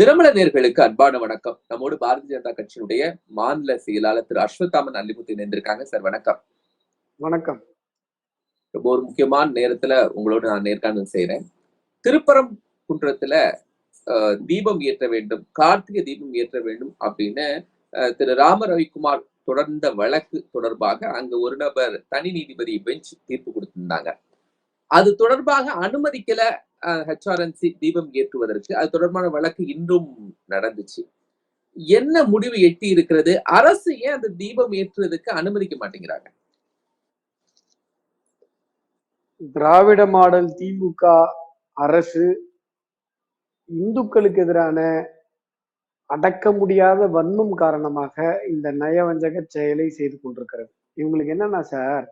திருமண நேர்களுக்கு அன்பான வணக்கம். நம்மோடு பாரதிய ஜனதா கட்சியினுடைய மாநில செயலாளர் திரு அஸ்வத்தாமன் அல்லிமுத்து இணைந்திருக்காங்க. சார் வணக்கம். வணக்கம். ரொம்ப ஒரு முக்கியமான நேரத்துல உங்களோட நான் நேர்காணல் செய்யறேன் திருப்பரம் குன்றத்துல அஹ், தீபம் ஏற்ற வேண்டும் கார்த்திகை தீபம் ஏற்ற வேண்டும் அப்படின்னு திரு ராம ரவிக்குமார் தொடர்ந்த வழக்கு தொடர்பாக அங்க ஒரு நபர் தனி நீதிபதி பெஞ்ச் தீர்ப்பு கொடுத்திருந்தாங்க. அது தொடர்பாக அனுமதிக்கல ஹெச்ஆர்என்சி தீபம் ஏற்றுவதற்கு அது தொடர்பான வழக்கு இன்றும் நடந்துச்சு. என்ன முடிவு எட்டி இருக்கிறது? அரசு ஏன் அந்த தீபம் ஏற்றுவதற்கு அனுமதிக்க மாட்டேங்கிறாங்க? திராவிட மாடல் திமுக அரசு இந்துக்களுக்கு எதிரான அடக்க முடியாத வன்மம் காரணமாக இந்த நயவஞ்சக செயலை செய்து கொண்டிருக்கிறது. இவங்களுக்கு என்னன்னா சார்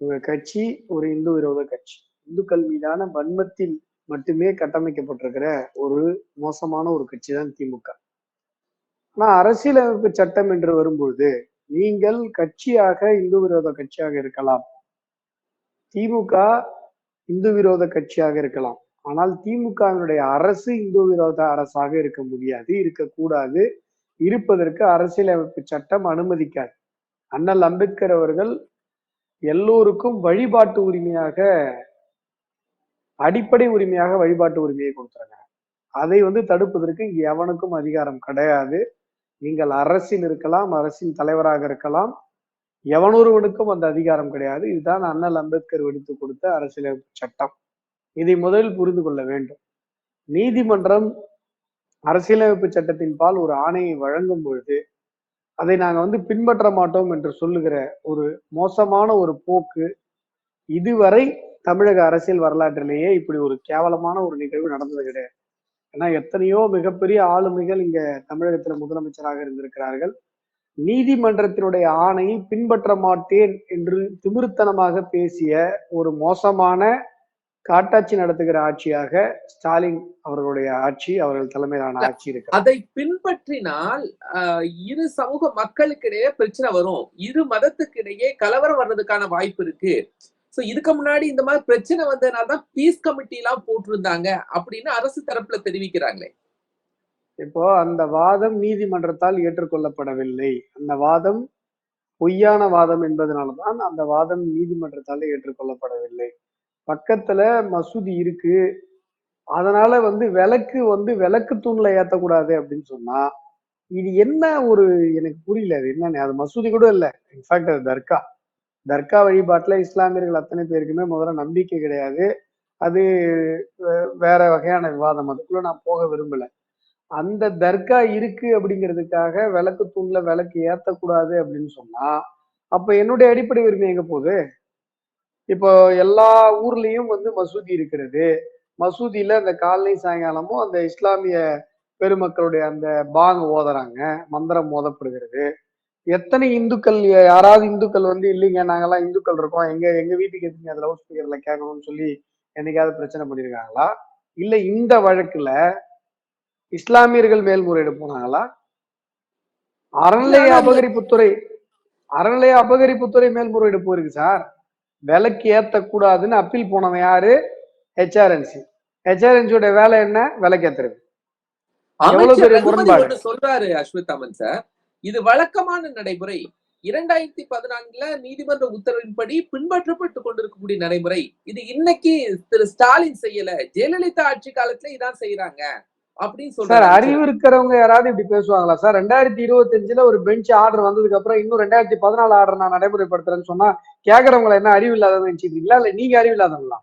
இவங்க கட்சி ஒரு இந்து விரோத கட்சி. இந்துக்கள் மீதான வன்மத்தில் மட்டுமே கட்டமைக்கப்பட்டிருக்கிற ஒரு மோசமான ஒரு கட்சி தான் திமுக. ஆனா அரசியலமைப்பு சட்டம் என்று வரும்பொழுது நீங்கள் கட்சியாக இந்து விரோத கட்சியாக இருக்கலாம். திமுக இந்து விரோத கட்சியாக இருக்கலாம். ஆனால் திமுகவினுடைய அரசு இந்து விரோத அரசாக இருக்க முடியாது இருக்கக்கூடாது இருப்பதற்கு அரசியலமைப்பு சட்டம் அனுமதிக்காது. அண்ணல் அம்பேத்கர் அவர்கள் எல்லோருக்கும் வழிபாட்டு உரிமையாக அடிப்படை உரிமையாக வழிபாட்டு உரிமையை கொடுத்துருக்காங்க அதை வந்து தடுப்பதற்கு எவனுக்கும் அதிகாரம் கிடையாது. நீங்கள் அரசில் இருக்கலாம் அரசின் தலைவராக இருக்கலாம். எவனொருவனுக்கும் அந்த அதிகாரம் கிடையாது. இதுதான் அண்ணல் அம்பேத்கர் விடுத்து கொடுத்த அரசியலமைப்பு சட்டம். இதை முதலில் புரிந்து கொள்ள வேண்டும். நீதிமன்றம் அரசியலமைப்பு சட்டத்தின் பால் ஒரு ஆணையை வழங்கும் பொழுது அதை நாங்கள் வந்து பின்பற்ற மாட்டோம் என்று சொல்லுகிற ஒரு மோசமான ஒரு போக்கு இதுவரை தமிழக அரசியல் வரலாற்றிலேயே இப்படி ஒரு கேவலமான ஒரு நிகழ்வு நடந்தது கிடையாது. ஏன்னா எத்தனையோ மிகப்பெரிய ஆளுமைகள் இங்க தமிழகத்துல முதலமைச்சராக இருந்திருக்கிறார்கள். நீதிமன்றத்தினுடைய ஆணையை பின்பற்ற மாட்டேன் என்று திமிருத்தனமாக பேசிய ஒரு மோசமான காட்டாட்சி நடத்துகிற ஆட்சியாக ஸ்டாலின் அவர்களுடைய ஆட்சி அவர்கள் தலைமையிலான ஆட்சி இருக்கு அதை பின்பற்றினால் இரு சமூக மக்களுக்கிடையே பிரச்சனை வரும். இரு மதத்துக்கிடையே கலவரம் வர்றதுக்கான வாய்ப்பு இருக்கு. சோ இதுக்கு முன்னாடி இந்த மாதிரி பிரச்சனை வந்ததுனால தான் பீஸ் கமிட்டி எல்லாம் போட்டிருந்தாங்க அப்படின்னு அரசு தரப்புல தெரிவிக்கிறாங்களே. இப்போ அந்த வாதம் நீதிமன்றத்தால் ஏற்றுக்கொள்ளப்படவில்லை. அந்த வாதம் பொய்யான வாதம் என்பதனாலதான் அந்த வாதம் நீதிமன்றத்தால் ஏற்றுக்கொள்ளப்படவில்லை. பக்கத்துல மசூதி இருக்கு. அதனால வந்து விளக்கு வந்து விளக்கு தூண்ல ஏத்தக்கூடாது அப்படின்னு சொன்னா இது என்ன ஒரு எனக்கு புரியல அது என்னன்னு அது மசூதி கூட இல்லை. இன்ஃபேக்ட் அது தர்கா. தர்கா வழிபாட்டில் இஸ்லாமியர்கள் அத்தனை பேருக்குமே முதல்ல நம்பிக்கை கிடையாது. அது வே- வேற வகையான விவாதம். அதுக்குள்ள நான் போக விரும்பலை. அந்த தர்கா இருக்கு அப்படிங்கிறதுக்காக விளக்கு தூண்ல விளக்கு ஏத்தக்கூடாது அப்படின்னு சொன்னா அப்ப என்னுடைய அடிப்படை உரிமை எங்க போகுது? இப்போ எல்லா ஊர்லயும் வந்து மசூதி இருக்கிறது. மசூதியில அந்த காலை சாயங்காலமும் அந்த இஸ்லாமிய பெருமக்களுடைய அந்த பாங் ஓதுறாங்க. மந்திரம் ஓதப்படுகிறது. எத்தனை இந்துக்கள் யாராவது இந்துக்கள் வந்து இல்லைங்க நாங்கெல்லாம் இந்துக்கள் இருக்கோம். எங்க எங்க வீட்டுக்கு எதுங்க அது லவுட் ஸ்பீக்கர்ல கேட்கணும்னு சொல்லி என்னைக்காவது பிரச்சனை பண்ணிருக்காங்களா? இல்ல இந்த வழக்குல இஸ்லாமியர்கள் மேல்முறையீடு போனாங்களா? அறநிலைய அபகரிப்புத்துறை அறநிலைய அபகரிப்புத்துறை மேல்முறையீடு போயிருக்கு சார். விலைக்கு ஏத்தக்கூடாதுன்னு அப்பீல் போனவன் யாரு? ஹெச்ஆர்என்சி ஹெச்ஆர்என்சியோட வேலை என்ன? விலைக்கு ஏத்துறது. எவ்வளவு பெரிய முரண்பாடு. சொல்றாரு அஸ்வத்தாமன் சார். இது வழக்கமான நடைமுறை. இரண்டாயிரத்தி பதினான்குல நீதிமன்ற உத்தரவின்படி பின்பற்றப்பட்டு கொண்டிருக்கக்கூடிய நடைமுறை. இது இன்னைக்கு திரு ஸ்டாலின் செய்யல. ஜெயலலிதா ஆட்சி காலத்துல இதான் செய்யறாங்க அப்படின்னு சொல்றாரு அறிவு இருக்கிறவங்க யாராவது இப்படி பேசுவாங்களா? சார் ரெண்டாயிரத்தி இருபத்தஞ்சுல ஒரு பெஞ்ச் ஆர்டர் வந்ததுக்கு அப்புறம் இன்னும் ரெண்டாயிரத்தி பதினாலு ஆர்டர் நான் நடைமுறைப்படுத்துறேன்னு சொன்னா கேக்குறவங்களை என்ன அறிவு இல்லாதவங்க நினைச்சிருக்கீங்களா இல்ல நீங்க அறிவு இல்லாதவங்களா?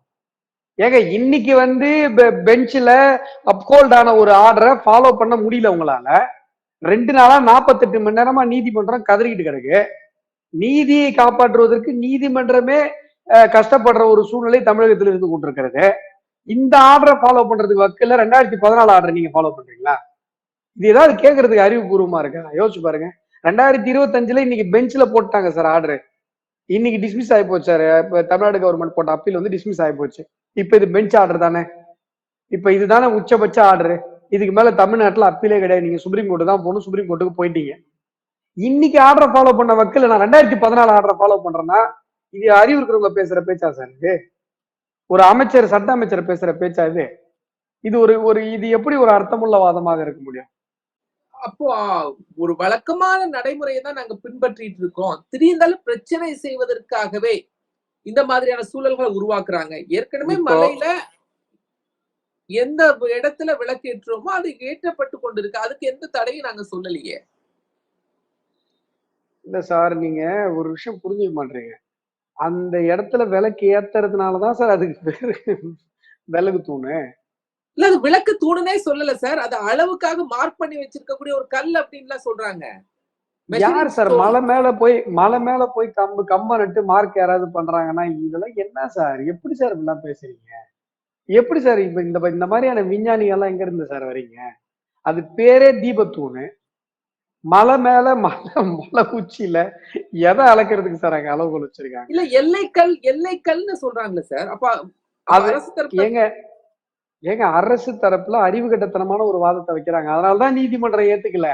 ஏங்க இன்னைக்கு வந்து பெஞ்சில் அப்கோல்டான ஒரு ஆர்டரை ஃபாலோ பண்ண முடியல உங்களால. ரெண்டு நாளா நாற்பத்தெட்டு மணி நேரமா நீதிமன்றம் கதறிக்கிட்டு கிடக்கு. நீதியை காப்பாற்றுவதற்கு நீதிமன்றமே கஷ்டப்படுற ஒரு சூழ்நிலை தமிழகத்தில் இருந்து கொண்டிருக்கிறது. இந்த ஆர்டரை ஃபாலோ பண்றதுக்கு வக்கில் ரெண்டாயிரத்தி பதினாலு ஆர்டர் நீங்க ஃபாலோ பண்றீங்களா? இது ஏதாவது கேட்கறதுக்கு அறிவுபூர்வமா இருக்கா? யோசிச்சு பாருங்க. ரெண்டாயிரத்தி இருபத்தஞ்சுல இன்னைக்கு பெஞ்சில் போட்டாங்க சார் ஆர்டர் இன்னைக்கு டிஸ்மிஸ் ஆகி போச்சு சார் தமிழ்நாடு கவர்மெண்ட் போட்ட அப்பீல் வந்து டிஸ்மிஸ் ஆகி போச்சு. இப்போ இது பெஞ்ச் ஆர்டர் தானே? இப்போ இதுதானே உச்சபட்ச ஆர்டர் இதுக்கு மேல தமிழ்நாட்டுல அப்பீலே கிடையாது. நீங்க சுப்ரீம் கோர்ட்டு தான் போகணும் சுப்ரீம் கோர்ட்டுக்கு போயிட்டீங்க. இன்னைக்கு ஆர்டரை ஃபாலோ பண்ண வக்கீல் நான் ரெண்டாயிரத்தி பதினாலு ஆர்டரை ஃபாலோ பண்றேன்னா இது அறிவு இருக்கிறவங்க பேசுற பேச்சா சார் இது? ஒரு அமைச்சர் சட்ட அமைச்சர் பேசுற பேச்சா இது? இது ஒரு ஒரு இது எப்படி ஒரு அர்த்தமுள்ள வாதமாக இருக்க முடியும்? அப்போ ஒரு வழக்கமான நடைமுறையை தான் நாங்க பின்பற்றிட்டு இருக்கோம். திடீர்ந்தாலும் பிரச்சனை செய்வதற்காகவே இந்த மாதிரியான சூழல்களை உருவாக்குறாங்க. ஏற்கனவே மலையில எந்த இடத்துல விளக்கு ஏற்றுறோமோ அது ஏற்றப்பட்டு கொண்டிருக்கு. அதுக்கு எந்த தடையும் நாங்க சொல்லலையே. இல்ல சார் நீங்க ஒரு விஷயம் புரிஞ்சுக்க மாட்டீங்க அந்த இடத்துல விளக்கு ஏத்துறதுனாலதான் சார் அதுக்கு பேரு விலகு தூணு. இல்ல அது விளக்கு தூணுனே சொல்லல சார். அது அளவுக்காக மார்க் பண்ணி வச்சிருக்கக்கூடிய ஒரு கல் அப்படின்லாம் சொல்றாங்க. யார் சார். மலை மேல போய் மலை மேல போய் கம்பு கம்ப நட்டு மார்க் யாராவது பண்றாங்கன்னா இதெல்லாம் என்ன சார்? எப்படி சார் இப்படிலாம் பேசுறீங்க? எப்படி சார் இப்ப இந்த இந்த மாதிரியான விஞ்ஞானி எல்லாம் எங்க இருந்து சார் வரீங்க அது பேரே தீபத்தூணு. மலை மேல மலை மலை உச்சியில எதை அளக்கிறதுக்கு சார் அங்க அளவுகள் வச்சிருக்காங்க? இல்ல எல்லைக்கல் எல்லைக்கல்னு சொல்றாங்களே சார். அப்ப அது ஏங்க ஏங்க அரசு தரப்புல அறிவு கட்டத்தனமான ஒரு வாதத்தை வைக்கிறாங்க. அதனாலதான் நீதிமன்றம் ஏத்துக்கல.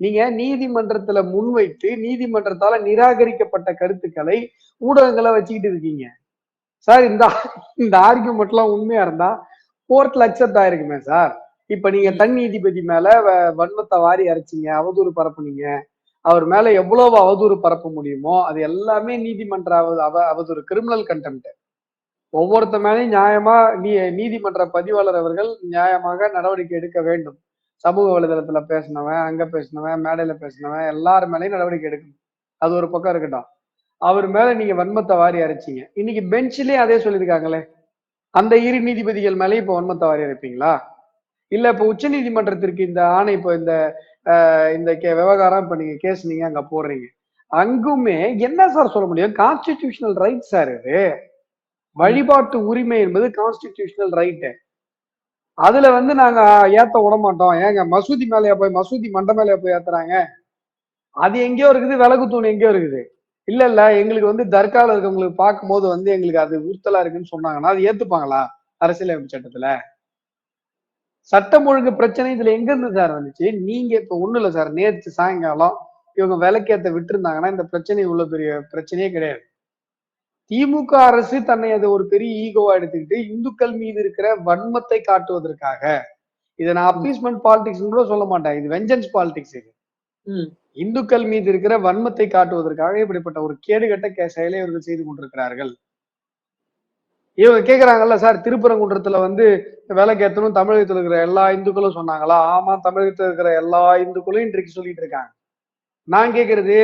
நீங்க நீதிமன்றத்துல முன்வைத்து நீதிமன்றத்தால நிராகரிக்கப்பட்ட கருத்துக்களை ஊடகங்களை வச்சுக்கிட்டு இருக்கீங்க. சார் இந்த இந்த ஆர்குமெண்ட் எல்லாம் உண்மையா இருந்தா கோர்ட்ல அக்செப்ட் ஆயிருக்குமே சார் இப்ப நீங்க தன் நீதிபதி மேல வ- வன்மத்தை வாரி அரைச்சிங்க அவதூறு பரப்புனீங்க. அவர் மேல எவ்வளவு அவதூறு பரப்ப முடியுமோ அது எல்லாமே நீதிமன்ற அவ- அவ- அவதூறு கிரிமினல் கண்டெம்ட் ஒவ்வொருத்த மேலேயும் நியாயமா நீ நீதிமன்ற பதிவாளர் அவர்கள் நியாயமாக நடவடிக்கை எடுக்க வேண்டும். சமூக வலைதளத்துல பேசினவன் அங்க பேசினவன் மேடையில பேசினவன் எல்லார் மேலேயும் நடவடிக்கை எடுக்கணும். அது ஒரு பக்கம் இருக்கட்டும். அவர் மேல நீங்க வன்மத்தை வாரி அரைச்சிங்க. இன்னைக்கு பெஞ்சிலே அதே சொல்லியிருக்காங்களே அந்த இரு நீதிபதிகள் மேலே இப்போ வன்மத்தை வாரி அரைப்பீங்களா? இல்ல இப்போ உச்ச நீதிமன்றத்திற்கு இந்த ஆணை இப்போ இந்த இந்த கே- விவகாரம் இப்போ நீங்க கேஸ் நீங்க அங்க போடுறீங்க. அங்குமே என்ன சார் சொல்ல முடியும்? கான்ஸ்டிடியூஷனல் ரைட் சார் இது. வழிபாட்டு உரிமை என்பது கான்ஸ்டிடியூஷனல் ரைட்டு அதுல வந்து நாங்க ஏத்த விட மாட்டோம். ஏங்க மசூதி மேலேயா போய் மசூதி மண்டை மேலேயா போய் ஏத்துறாங்க? அது எங்கேயோ இருக்குது விலகு தூண் எங்கேயோ இருக்குது. இல்ல இல்ல. எங்களுக்கு வந்து தர்கால இருக்கவங்களுக்கு பார்க்கும்போது வந்து எங்களுக்கு அது உறுத்தலா இருக்குன்னு சொன்னாங்கன்னா அது ஏத்துப்பாங்களா? அரசியலமைப்பு சட்டத்துல? சட்டம் ஒழுங்கு பிரச்சனை இதுல எங்க இருந்து சார் வந்துச்சு? நீங்க இப்ப ஒண்ணு இல்ல சார். நேற்று சாயங்காலம் இவங்க விளக்கேத்த விட்டுருந்தாங்கன்னா இந்த பிரச்சனை இவ்வளவு பெரிய பிரச்சனையே கிடையாது. திமுக அரசு தன்னை அதை ஒரு பெரிய ஈகோவா எடுத்துக்கிட்டு இந்துக்கள் மீது இருக்கிற வன்மத்தை காட்டுவதற்காக இதை நான் அப்பீஸ்மெண்ட் பாலிடிக்ஸ் கூட சொல்ல மாட்டேன். இது வெஞ்சன்ஸ் பாலிடிக்ஸ் இது. இந்துக்கள் மீது இருக்கிற வன்மத்தை காட்டுவதற்காக இப்படிப்பட்ட ஒரு கேடுகட்ட செயலை இவர்கள் செய்து கொண்டிருக்கிறார்கள். இவங்க கேக்குறாங்கல்ல சார் திருப்பரங்குன்றத்துல வந்து விளக்கேத்தணும் தமிழகத்துல இருக்கிற எல்லா இந்துக்களும் சொன்னாங்களா? ஆமா தமிழகத்துல இருக்கிற எல்லா இந்துக்களும் இன்றைக்கு சொல்லிட்டு இருக்காங்க. நான் கேக்குறது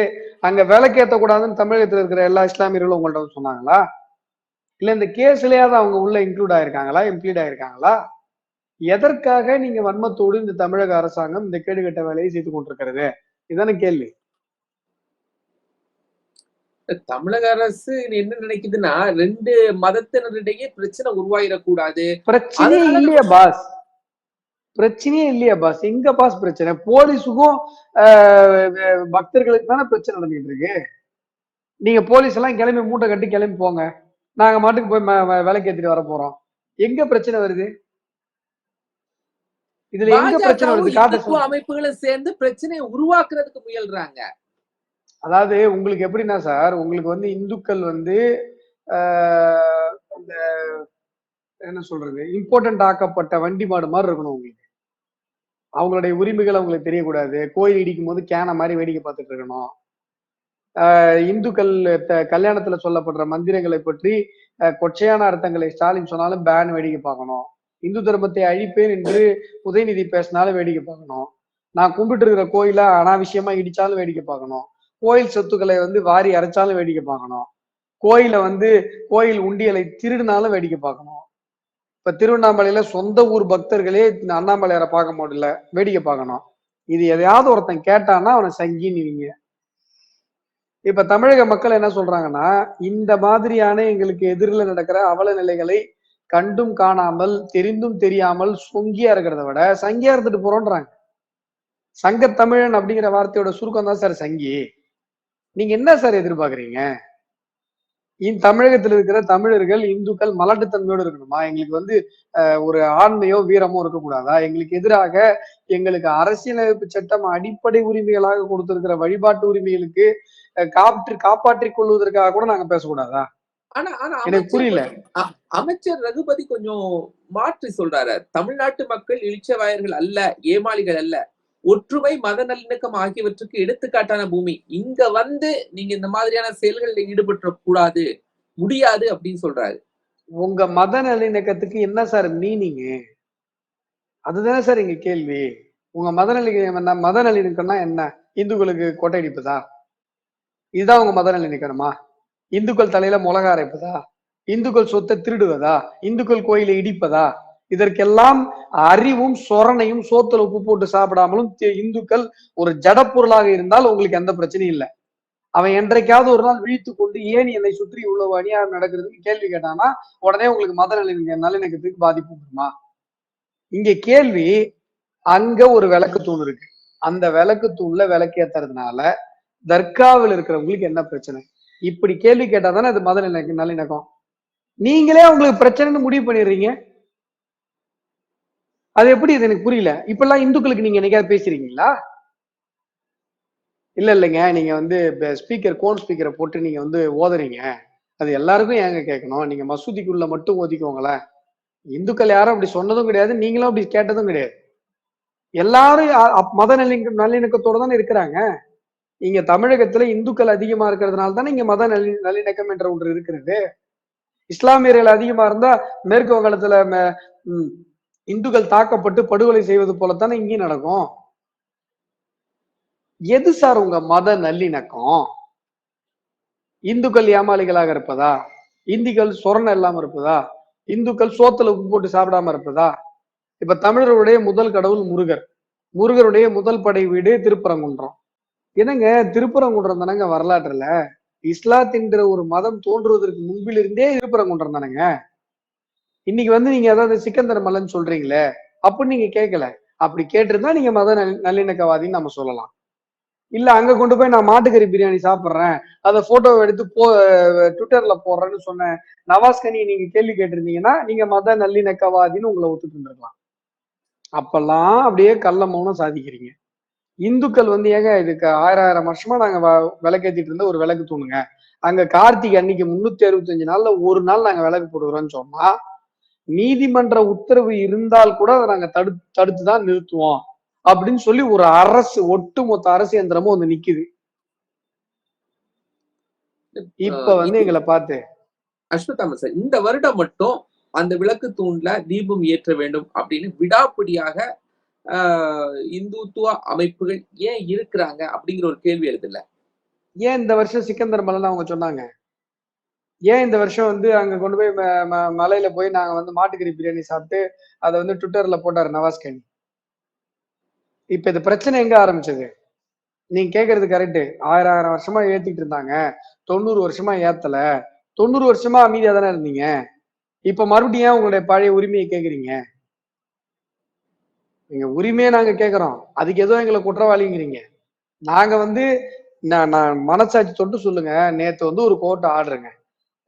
அங்க விளக்கேத்த கூடாதுன்னு தமிழகத்துல இருக்கிற எல்லா இஸ்லாமியர்களும் உங்கள்ட்ட சொன்னாங்களா? இல்ல இந்த கேஸ்லயாவது அவங்க உள்ள இன்க்ளூட் ஆயிருக்காங்களா இம்ப்ளீட் ஆயிருக்காங்களா? எதற்காக நீங்க வன்மத்தோடு இந்த தமிழக அரசாங்கம் இந்த கேடுகட்ட வேலையை செய்து கொண்டிருக்கிறது? இதான கேள்வி. தமிழக அரசு என்ன நினைக்குதுன்னா ரெண்டு மதத்தினரிடையே பிரச்சனை உருவாயிடக்கூடாது. பிரச்சனையே இல்லையா பாஸ். பிரச்சனையே இல்லையா பாஸ். எங்க பாஸ் பிரச்சனை? போலீஸுக்கும் பக்தர்களுக்கு தானே பிரச்சனை நடந்துட்டு இருக்கு. நீங்க போலீஸ் எல்லாம் கிளம்பி மூட்டை கட்டி கிளம்பி போங்க. நாங்க மாட்டுக்கு போய் விலைக்கு ஏத்திட்டு வர போறோம். எங்க பிரச்சனை வருது? இதுல எங்க பிரச்சனை வருது? அமைப்புகளும் சேர்ந்து பிரச்சனையை உருவாக்குறதுக்கு முயல்றாங்க. அதாவது உங்களுக்கு எப்படின்னா சார் உங்களுக்கு வந்து இந்துக்கள் வந்து அந்த என்ன சொல்றது இம்பார்ட்டன்ட் ஆக்கப்பட்ட வண்டி மாடு மாதிரி இருக்கணும் உங்களுக்கு. அவங்களுடைய உரிமைகள் அவங்களுக்கு தெரியக்கூடாது. கோயில் இடிக்கும் போது கேன மாதிரி வேடிக்கை பார்த்துட்டு இருக்கணும். இந்துக்கள் கல்யாணத்துல சொல்லப்படுற மந்திரங்களை பற்றி கொச்சையான அர்த்தங்களை ஸ்டாலின் சொன்னாலும் பேன் வேடிக்கை பார்க்கணும். இந்து தர்மத்தை அழிப்பேன் என்று உதயநிதி பேசினாலும் வேடிக்கை பார்க்கணும். நான் கும்பிட்டு இருக்கிற கோயில அனாவசியமா இடிச்சாலும் வேடிக்கை பார்க்கணும். கோயில் சொத்துக்களை வந்து வாரி அரைச்சாலும் வேடிக்கை பார்க்கணும். கோயில வந்து கோயில் உண்டியலை திருடினாலும் வேடிக்கை பார்க்கணும். இப்ப திருவண்ணாமலையில சொந்த ஊர் பக்தர்களே அண்ணாமலையார அண்ணாமலையாரை பார்க்க முடியல வேடிக்கை பார்க்கணும். இது எதையாவது ஒருத்தன் கேட்டான்னா அவனை சங்கின்னுவீங்க. இப்ப தமிழக மக்கள் என்ன சொல்றாங்கன்னா இந்த மாதிரியான எங்களுக்கு எதிரில் நடக்கிற அவல நிலைகளை கண்டும் காணாமல் தெரிந்தும் தெரியாமல் சொங்கியா இருக்கிறத விட சங்கியா இருந்துட்டு போறோன்றாங்க. சங்க தமிழன் அப்படிங்கிற வார்த்தையோட சுருக்கம் தான் சார் சங்கி. நீங்க என்ன சார் எதிர்பார்க்குறீங்க? இந்த தமிழகத்தில் இருக்கிற தமிழர்கள் இந்துக்கள் மலட்டுத்தன்மையோடு இருக்கணுமா? எங்களுக்கு வந்து ஒரு ஆண்மையோ வீரமோ இருக்கக்கூடாதா? எங்களுக்கு எதிராக எங்களுக்கு அரசியலமைப்பு சட்டம் அடிப்படை உரிமைகளாக கொடுத்திருக்கிற வழிபாட்டு உரிமைகளுக்கு காற்று காப்பாற்றிக் கொள்வதற்காக கூட நாங்க பேசக்கூடாதா? ஆனா ஆனா எனக்கு புரியல. அமைச்சர் ரகுபதி கொஞ்சம் மாற்றி சொல்றாரு. தமிழ்நாட்டு மக்கள் இளிச்சவாயர்கள் அல்ல ஏமாளிகள் அல்ல. ஒற்றுமை மத நல்லிணக்கம் ஆகியவற்றுக்கு எடுத்துக்காட்டான பூமி. இங்க வந்து நீங்க இந்த மாதிரியான செயல்களில் ஈடுபட்ட கூடாது முடியாது அப்படின்னு சொல்றாரு. உங்க மத நல்லிணக்கத்துக்கு என்ன சார் மீனிங் அதுதானே சார் இங்க கேள்வி. உங்க மத நல்லிணக்கம் என்ன? மத நல்லிணக்கம்னா என்ன? இந்துக்களுக்கு கொட்டை அடிப்பதா? இதுதான் உங்க மத நல்லிணக்கணுமா இந்துக்கள் தலையில மிளகா அரைப்பதா? இந்துக்கள் சொத்தை திருடுவதா? இந்துக்கள் கோயிலை இடிப்பதா? இதற்கெல்லாம் அறிவும் சொரணையும் சோத்துல உப்பு போட்டு சாப்பிடாமலும் இந்துக்கள் ஒரு ஜடப்பொருளாக இருந்தால் உங்களுக்கு எந்த பிரச்சனையும் இல்லை. அவன் என்றைக்காவது ஒரு நாள் விழித்து கொண்டு ஏன் என்னை சுற்றி இவ்வளவு அநியாயம் நடக்கிறதுன்னு கேள்வி கேட்டானா? உடனே உங்களுக்கு மத நல்லிணக்க நல்லிணக்கத்துக்கு பாதிப்பு வருமா? இங்க கேள்வி அங்க ஒரு விளக்கு தூண் இருக்கு. அந்த விளக்கு தூண்ல விளக்கு ஏத்துறதுனால தர்காவில் இருக்கிறவங்களுக்கு என்ன பிரச்சனை? இப்படி கேள்வி கேட்டால் தானே அது மத நல்லிணக்கம் நல்லிணக்கம். நீங்களே உங்களுக்கு பிரச்சனைன்னு முடிவு பண்ணிடுறீங்க. அது எப்படி இது எனக்கு புரியல. இப்பெல்லாம் இந்துக்களுக்கு நீங்க என்னைக்காவது பேசுறீங்களா இல்ல இல்லைங்க. நீங்க வந்து ஸ்பீக்கர் கோன் ஸ்பீக்கரை போட்டு நீங்க வந்து ஓதுறீங்க. அது எல்லாருக்கும் ஏங்க கேட்கணும்? நீங்க மசூதிக்குள்ள மட்டும் ஓதிக்கோங்களேன். இந்துக்கள் யாரும் அப்படி சொன்னதும் கிடையாது. நீங்களும் அப்படி கேட்டதும் கிடையாது. எல்லாரும் மத நல்லிணக்க நல்லிணக்கத்தோட தானே இருக்கிறாங்க. இங்க தமிழகத்துல இந்துக்கள் அதிகமா இருக்கிறதுனால தானே இங்க மத நல்லி நல்லிணக்கம் என்ற ஒன்று இருக்கிறது. இஸ்லாமியர்கள் அதிகமா இருந்தா மேற்கு வங்காளத்துல இந்துக்கள் தாக்கப்பட்டு படுகொலை செய்வது போலத்தானே இங்கேயும் நடக்கும். எது சார் உங்க மத நல்லிணக்கம்? இந்துக்கள் ஏமாளிகளாக இருப்பதா? இந்திகள் சொரணம் இல்லாம இருப்பதா? இந்துக்கள் சோத்துல உப்பு போட்டு சாப்பிடாம இருப்பதா? இப்ப தமிழருடைய முதல் கடவுள் முருகர். முருகருடைய முதல் படை வீடு திருப்பரங்குன்றம். என்னங்க திருப்பரங்குன்றம் தானங்க வரலாற்றுல? இஸ்லாத்தின்ற ஒரு மதம் தோன்றுவதற்கு முன்பிலிருந்தே திருப்பரங்குன்றம் தானங்க? இன்னைக்கு வந்து நீங்க ஏதாவது சிக்கந்தர் மலைன்னு சொல்றீங்களே அப்படின்னு நீங்க கேட்கல. அப்படி கேட்டிருந்தா நீங்க மத நல்லிணக்கவாதின்னு நம்ம சொல்லலாம். இல்ல அங்க கொண்டு போய் நான் மாட்டுக்கறி பிரியாணி சாப்பிடுறேன் அதை போட்டோவை எடுத்து போ ட்விட்டர்ல போடுறேன்னு சொன்ன நவாஸ்கனி நீங்க கேள்வி கேட்டிருந்தீங்கன்னா நீங்க மத நல்லிணக்கவாதின்னு உங்களை ஒத்துட்டு இருந்திருக்கலாம். அப்பெல்லாம் அப்படியே கள்ள மௌனம் சாதிக்கிறீங்க. இந்துக்கள் வந்து ஏங்க இதுக்கு ஆயிரம் ஆயிரம் வருஷமா நாங்க விளக்கேத்திட்டு இருந்த ஒரு விளக்கு தூணுங்க. அங்க கார்த்திகை அன்னைக்கு முன்னூத்தி அறுபத்தஞ்சு நாள்ல ஒரு நாள் நாங்க விளக்கு போடுகிறோம்னு சொன்னா நீதிமன்ற உத்தரவு இருந்தால் கூட அதை நாங்க தடு தடுத்து தான் நிறுத்துவோம். அப்படின்னு சொல்லி ஒரு அரசு ஒட்டுமொத்த அரசு எந்திரமும் வந்து நிக்குது. இப்ப வந்து எங்களை பார்த்து. அஸ்வத்தாம சார் இந்த வருடம் மட்டும் அந்த விளக்கு தூண்ல தீபம் ஏற்ற வேண்டும் அப்படின்னு விடாப்பிடியாக இந்துத்துவ அமைப்புகள் ஏன் இருக்கிறாங்க அப்படிங்கிற ஒரு கேள்வி எழுதுல. ஏன் இந்த வருஷம் சிக்கந்தர் மலைன்னு அவங்க சொன்னாங்க? ஏன் இந்த வருஷம் வந்து அங்க கொண்டு போய் ம- ம- மலையில போய் நாங்க வந்து மாட்டுக்கறி பிரியாணி சாப்பிட்டு அதை வந்து ட்விட்டர்ல போட்டாரு நவாஸ்கனி? இப்ப இந்த பிரச்சனை எங்க ஆரம்பிச்சது? நீங்க கேக்குறது கரெக்டு ஆயிரம் ஆயிரம் வருஷமா ஏத்திட்டு இருந்தாங்க. தொண்ணூறு வருஷமா ஏத்தல. தொண்ணூறு வருஷமா அமைதியா தானே இருந்தீங்க? இப்ப மறுபடியும் ஏன் உங்களுடைய பழைய உரிமையை கேக்குறீங்க? எங்க உரிமையை நாங்க கேக்குறோம். அதுக்கு எதுவும் எங்களை குற்றவாளிங்கிறீங்க. நாங்க வந்து நான் நான் மனசாட்சி தொட்டு சொல்லுங்க. நேத்து வந்து ஒரு கோர்ட் ஆர்டருங்க.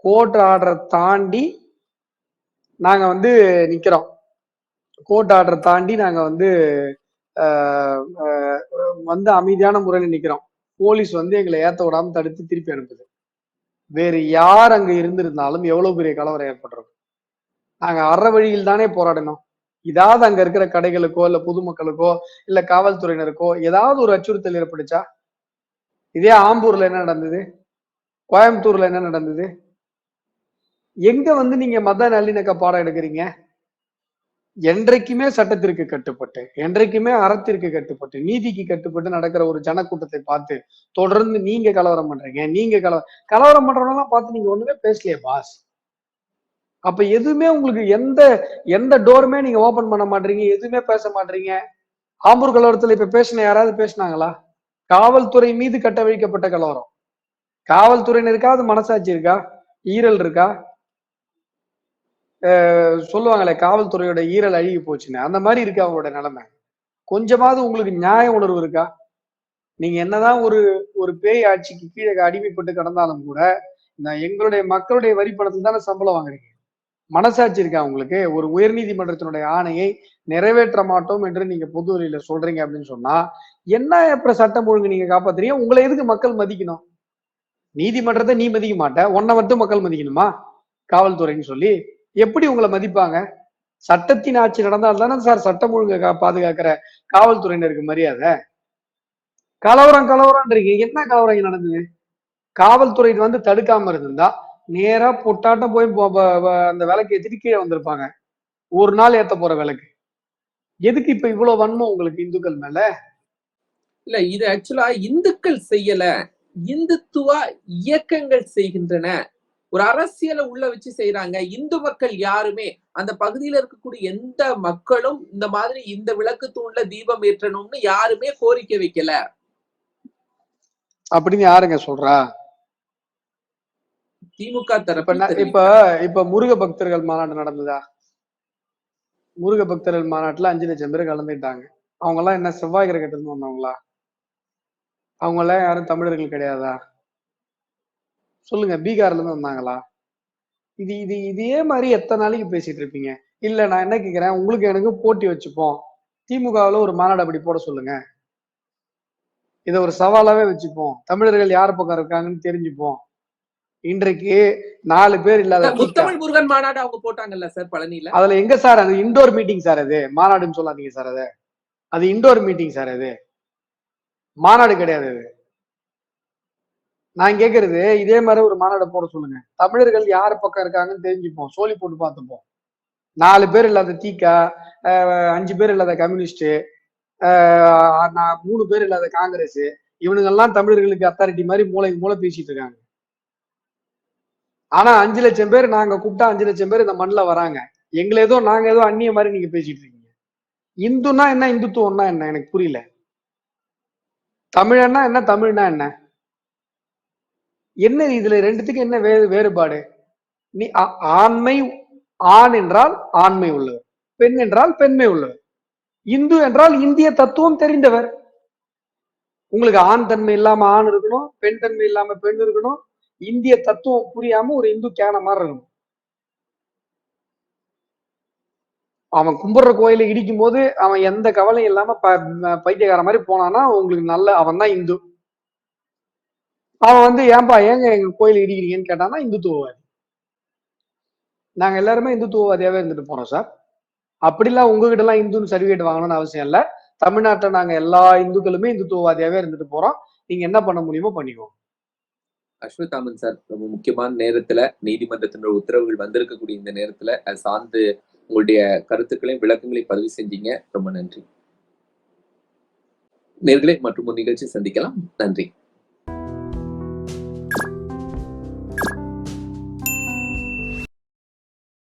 கோர்ட் ஆர்டரை தாண்டி நாங்க வந்து நிக்கிறோம். கோர்ட் ஆர்டரை தாண்டி நாங்க வந்து வந்து அமைதியான முறையில் நிக்கிறோம். போலீஸ் வந்து எங்களை ஏத்த விடாம தடுத்து திருப்பி அனுப்புது. வேறு யார் அங்க இருந்திருந்தாலும் எவ்வளவு பெரிய கலவரம் ஏற்பட்டிருக்கும். நாங்க அற வழியில் தானே போராடணும் ஏதாவது அங்க இருக்கிற கடைகளுக்கோ இல்ல பொதுமக்களுக்கோ இல்ல காவல்துறையினருக்கோ ஏதாவது ஒரு அச்சுறுத்தல் ஏற்பட்டுச்சா? இதே ஆம்பூர்ல என்ன நடந்தது? கோயம்புத்தூர்ல என்ன நடந்தது? எங்க வந்து நீங்க மத நல்லிணக்க பாடம் எடுக்கிறீங்க? என்றைக்குமே சட்டத்திற்கு கட்டுப்பட்டு என்றைக்குமே அறத்திற்கு கட்டுப்பட்டு நீதிக்கு கட்டுப்பட்டு நடக்கிற ஒரு ஜனக்கூட்டத்தை பார்த்து தொடர்ந்து நீங்க கலவரம் பண்றீங்க நீங்க கலவரம் கலவரம் பண்றவங்க பார்த்து நீங்க ஒண்ணுமே பேசலையே பாஸ். அப்ப எதுவுமே உங்களுக்கு எந்த எந்த டோருமே நீங்க ஓபன் பண்ண மாட்டீங்க எதுவுமே பேச மாட்டீங்க ஆம்பூர் கலவரத்துல இப்ப பேசின யாராவது பேசினாங்களா? காவல்துறை மீது கட்டவிழ்க்கப்பட்ட கலவரம். காவல்துறையினருக்காவது மனசாட்சி இருக்கா? ஈரல் இருக்கா? அஹ் சொல்லுவாங்களே காவல்துறையோட ஈரல் அழுகி போச்சுன்னு. அந்த மாதிரி இருக்கு அவங்களோட நிலைமை? கொஞ்சமாவது உங்களுக்கு நியாய உணர்வு இருக்கா? நீங்க என்னதான் ஒரு ஒரு பேய் ஆட்சிக்கு கீழே அடிமைப்பட்டு கிடந்தாலும் கூட எங்களுடைய மக்களுடைய வரி பணத்தில் தானே சம்பளம் வாங்குறீங்க? மனசாட்சி இருக்கா உங்களுக்கு? ஒரு உயர்நீதிமன்றத்தினுடைய ஆணையை நிறைவேற்ற மாட்டோம் என்று நீங்க பொது வழியில சொல்றீங்க அப்படின்னு சொன்னா என்ன அப்புறம் சட்டம் ஒழுங்கு நீங்க காப்பாத்துறீங்க? உங்களை எதுக்கு மக்கள் மதிக்கணும்? நீதிமன்றத்தை நீ மதிக்க மாட்ட உன்னை மட்டும் மக்கள் மதிக்கணுமா? காவல்துறைன்னு சொல்லி எப்படி உங்களை மதிப்பாங்க? சட்டத்தின் ஆட்சி நடந்தால் தானே சார் சட்டம் ஒழுங்கை கா- பாதுகாக்கிற காவல்துறையினருக்கு மரியாதை? கலவரம் கலவரம்ன்றீங்க. என்ன கலவரம் நடந்தது? காவல்துறை வந்து தடுக்காம இருந்திருந்தா நேரா பொட்டாட்டம் போய் அந்த விளக்கு ஏத்திட்டு கீழே வந்திருப்பாங்க. ஒரு நாள் ஏத்த போற விளக்கு. எதுக்கு இப்ப இவ்வளவு வன்மம் உங்களுக்கு இந்துக்கள் மேல? இல்ல இது ஆக்சுவலா இந்துக்கள் செய்யல. இந்துத்துவ இயக்கங்கள் செய்கின்றன. ஒரு அரசியலை உள்ள வச்சு செய்யறாங்க இந்து மக்கள் யாருமே அந்த பகுதியில இருக்கக்கூடிய எந்த மக்களும் இந்த மாதிரி இந்த விளக்கு தூண்ல தீபம் ஏற்றணும்னு யாருமே கோரிக்கை வைக்கல. அப்படின்னு யாருங்க சொல்றா? திமுக தரப்பு இப்ப இப்ப முருக பக்தர்கள் மாநாடு நடந்ததா? முருக பக்தர்கள் மாநாட்டுல அஞ்சு லட்சம் பேர் கலந்துட்டாங்க அவங்க எல்லாம் என்ன செவ்வாய் கிரகத்துல இருந்து வந்தவங்களா? அவங்க எல்லாம் யாரும் தமிழர்கள் கிடையாதா? சொல்லுங்க பீகார்ல இருந்து வந்தாங்களா? இது இது இதே மாதிரி எத்தனை நாளைக்கு பேசிட்டு இருப்பீங்க? இல்ல நான் என்ன கேக்குறேன் உங்களுக்கு எனக்கு போட்டி வச்சுப்போம். திமுகவுல ஒரு மாநாடு அப்படி போட சொல்லுங்க. இதை ஒரு சவாலாவே வச்சுப்போம். தமிழர்கள் யார் பக்கம் இருக்காங்கன்னு தெரிஞ்சுப்போம். இன்றைக்கு நாலு பேர் இல்லாத. முத்தமிழ் முருகன் மாநாடு அவங்க போட்டாங்கல்ல சார் பழனியில? அதுல எங்க சார்? அது இண்டோர் மீட்டிங் சார் அது. மாநாடுன்னு சொல்லாதீங்க சார் அது. அது இண்டோர் மீட்டிங் சார் அது. மாநாடு கிடையாது அது. நான் கேக்குறது இதே மாதிரி ஒரு மாநாடு போட சொல்லுங்க. தமிழர்கள் யார் பக்கம் இருக்காங்கன்னு தெரிஞ்சுப்போம். சோலி போட்டு பார்த்துப்போம். நாலு பேர் இல்லாத தீக்கா அஞ்சு பேர் இல்லாத கம்யூனிஸ்ட் மூணு பேர் இல்லாத காங்கிரஸ். இவனுங்கெல்லாம் தமிழர்களுக்கு அத்தாரிட்டி மாதிரி மூளை மூளை பேசிட்டு இருக்காங்க. ஆனா அஞ்சு லட்சம் பேர் நாங்க கூப்பிட்டா அஞ்சு லட்சம் பேர் இந்த மண்ணில் வராங்க. எங்களை ஏதோ நாங்க ஏதோ அந்நிய மாதிரி நீங்க பேசிட்டு இருக்கீங்க. இந்துனா என்ன இந்துத்துவம்னா என்ன? எனக்கு புரியல. தமிழன்னா என்ன தமிழ்னா என்ன? என்ன இதுல ரெண்டுத்துக்கு என்ன வே வேறுபாடு? நீ ஆண்மை ஆண் என்றால் ஆண்மை உள்ளவர். பெண் என்றால் பெண்மை உள்ளவர். இந்து என்றால் இந்திய தத்துவம் தெரிந்தவர். உங்களுக்கு ஆண் தன்மை இல்லாம ஆண் இருக்கணும் பெண் தன்மை இல்லாம பெண் இருக்கணும் இந்திய தத்துவம் புரியாம ஒரு இந்து கேன மாதிரி இருக்கும் அவன் கும்பிடுற கோயிலை இடிக்கும் போது அவன் எந்த கவலையும் இல்லாம ப- பைத்தியக்கார மாதிரி போனான்னா உங்களுக்கு நல்ல அவன் தான் இந்து. அவன் வந்து ஏன்பா ஏங்க எங்க கோயில் இடிக்கிறீங்கன்னு கேட்டான்னா இந்துத்துவவாதி. நாங்க எல்லாருமே இந்துத்துவவாதியாவே இருந்துட்டு போறோம் சார். அப்படிலாம் உங்ககிட்ட எல்லாம் இந்துன்னு சர்டிஃபிகேட் வாங்கணும்னு அவசியம் இல்லை. தமிழ்நாட்டில் நாங்க எல்லா இந்துக்களுமே இந்துத்துவவாதியாவே இருந்துட்டு போறோம். நீங்க என்ன பண்ண முடியுமோ பண்ணிக்கோங்க. அஸ்வத்தாமன் சார் ரொம்ப முக்கியமான நேரத்துல நீதிமன்றத்தினுடைய உத்தரவுகள் வந்திருக்கக்கூடிய இந்த நேரத்துல அது சார்ந்து உங்களுடைய கருத்துக்களையும் விளக்கங்களையும் பதிவு செஞ்சீங்க. ரொம்ப நன்றி. நேர்களை மற்றும் ஒரு நிகழ்ச்சி சந்திக்கலாம். நன்றி.